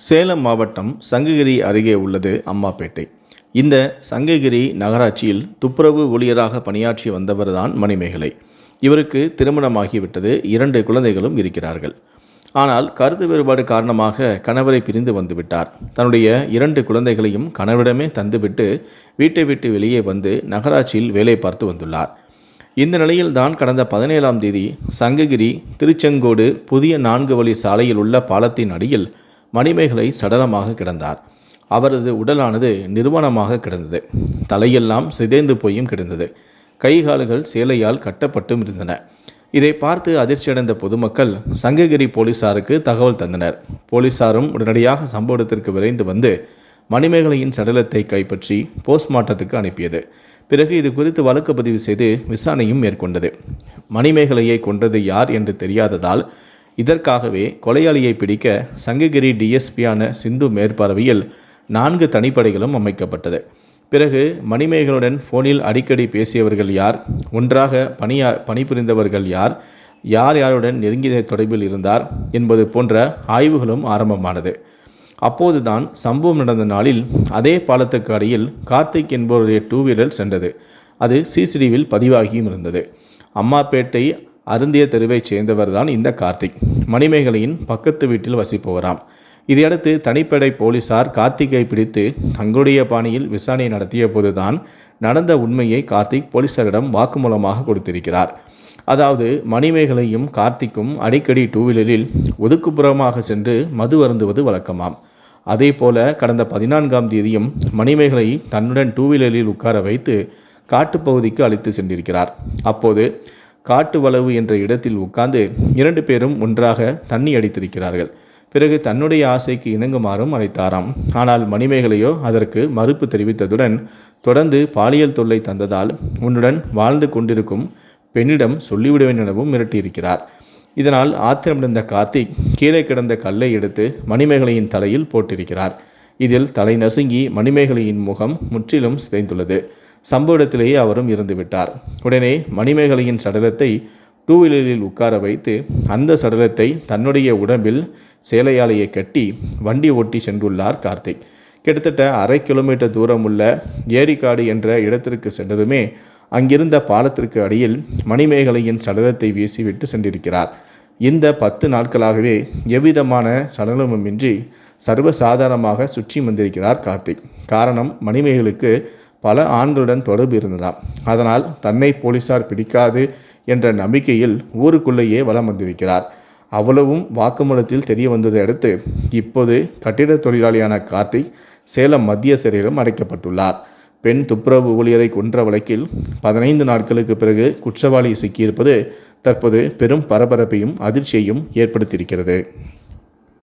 சேலம் மாவட்டம் சங்ககிரி அருகே உள்ளது அம்மாப்பேட்டை. இந்த சங்ககிரி நகராட்சியில் துப்புரவு ஊழியராக பணியாற்றி வந்தவர்தான் மணிமேகலை. இவருக்கு திருமணமாகிவிட்டது. இரண்டு குழந்தைகளும் இருக்கிறார்கள். ஆனால் கருத்து வேறுபாடு காரணமாக கணவரை பிரிந்து வந்துவிட்டார். தன்னுடைய இரண்டு குழந்தைகளையும் கணவரிடமே தந்துவிட்டு வீட்டை விட்டு வெளியே வந்து நகராட்சியில் வேலை பார்த்து வந்துள்ளார். இந்த நிலையில்தான் கடந்த பதினேழாம் தேதி சங்ககிரி திருச்செங்கோடு புதிய நான்கு வழி சாலையில் உள்ள பாலத்தின் அடியில் மணிமேகலை சடலமாக கிடந்தார். அவரது உடலானது நிறுவனமாக கிடந்தது. தலையெல்லாம் சிதைந்து போயும் கிடந்தது. கை கால்கள் சேலையால் கட்டப்பட்டும் இருந்தன. இதை பார்த்து அதிர்ச்சியடைந்த பொதுமக்கள் சங்ககிரி போலீசாருக்கு தகவல் தந்தனர். போலீசாரும் உடனடியாக சம்பவ இடத்திற்கு விரைந்து வந்து மணிமேகலையின் சடலத்தை கைப்பற்றி போஸ்ட்மார்ட்டத்துக்கு அனுப்பியது. பிறகு இது குறித்து வழக்கு பதிவு செய்து விசாரணையும் மேற்கொண்டது. மணிமேகலையை கொன்றது யார் என்று தெரியாததால் இதற்காகவே கொலையாளியை பிடிக்க சங்ககிரி டிஎஸ்பியான சிந்து மேற்பார்வையில் நான்கு தனிப்படைகளும் அமைக்கப்பட்டது. பிறகு மணிமேகலுடன் ஃபோனில் அடிக்கடி பேசியவர்கள் யார்? ஒன்றாக பணியா பணிபுரிந்தவர்கள் யார்? யார் யாருடன் நெருங்கிய தொடர்பில் இருந்தார்? என்பது போன்ற ஆய்வுகளும் ஆரம்பமானது. அப்போதுதான் சம்பவம் நடந்த நாளில் அதே பாலத்துக்கு அடியில் கார்த்திக் என்பவருடைய டூ வீலர் சென்றது. அது சிசிடிவியில் பதிவாகியும் இருந்தது. அம்மாப்பேட்டை அருந்திய தெருவைச் சேர்ந்தவர்தான் இந்த கார்த்திக். மணிமேகலையின் பக்கத்து வீட்டில் வசிப்பவராம். இதையடுத்து தனிப்படை போலீசார் கார்த்திகை பிடித்து தங்களுடைய பாணியில் விசாரணை நடத்திய போதுதான் நடந்த உண்மையை கார்த்திக் போலீசாரிடம் வாக்குமூலமாக கொடுத்திருக்கிறார். அதாவது மணிமேகலையும் கார்த்திக்கும் அடிக்கடி டூவீலரில் ஒதுக்குப்புறமாக சென்று மது அருந்துவது வழக்கமாம். அதே போல கடந்த பதினான்காம் தேதியும் மணிமேகலை தன்னுடன் டூவீலரில் உட்கார வைத்து காட்டுப்பகுதிக்கு அழைத்து சென்றிருக்கிறார். அப்போது காட்டு வளவு என்ற இடத்தில் உட்கார்ந்து இரண்டு பேரும் ஒன்றாக தண்ணி அடித்திருக்கிறார்கள். பிறகு தன்னுடைய ஆசைக்கு இணங்குமாறும் அழைத்தாராம். ஆனால் மணிமேகலையோ அதற்கு மறுப்பு தெரிவித்ததுடன் தொடர்ந்து பாலியல் தொல்லை தந்ததால் உன்னுடன் வாழ்ந்து கொண்டிருக்கும் பெண்ணிடம் சொல்லிவிடுவேன் எனவும் மிரட்டியிருக்கிறார். இதனால் ஆத்திரமடைந்த கார்த்திக் கீழே கிடந்த கல்லை எடுத்து மணிமேகலையின் தலையில் போட்டிருக்கிறார். இதில் தலை நசுங்கி மணிமேகலையின் முகம் முற்றிலும் சிதைந்துள்ளது. சம்பவ இடத்திலேயே அவரும் இருந்துவிட்டார் உடனே மணிமேகலையின் சடலத்தை டூ வீலரில் உட்கார வைத்து அந்த சடலத்தை தன்னுடைய உடம்பில் சேலையாலையை கட்டி வண்டி ஓட்டி சென்றுள்ளார் கார்த்திக். கிட்டத்தட்ட அரை கிலோமீட்டர் தூரம் உள்ள ஏரிக்காடு என்ற இடத்திற்கு சென்றதுமே அங்கிருந்த பாலத்திற்கு அடியில் மணிமேகலையின் சடலத்தை வீசிவிட்டு சென்றிருக்கிறார். இந்த பத்து நாட்களாகவே எவ்விதமான சடலமுமின்றி சர்வசாதாரணமாக சுற்றி வந்திருக்கிறார் கார்த்திக். காரணம் மணிமேகலுக்கு பல ஆண்களுடன் தொடர்பு இருந்ததாம். அதனால் தன்னை போலீசார் பிடிக்காது என்ற நம்பிக்கையில் ஊருக்குள்ளேயே வலம் வந்திருக்கிறார். அவ்வளவும் வாக்குமூலத்தில் தெரிய வந்ததை அடுத்து இப்போது கட்டிட தொழிலாளியான கார்த்திக் சேலம் மத்திய சிறையிலும் அடைக்கப்பட்டுள்ளார். பெண் துப்புரவு ஊழியரை கொன்ற வழக்கில் பதினைந்து நாட்களுக்கு பிறகு குற்றவாளி சிக்கியிருப்பது தற்போது பெரும் பரபரப்பையும் அதிர்ச்சியையும் ஏற்படுத்தியிருக்கிறது.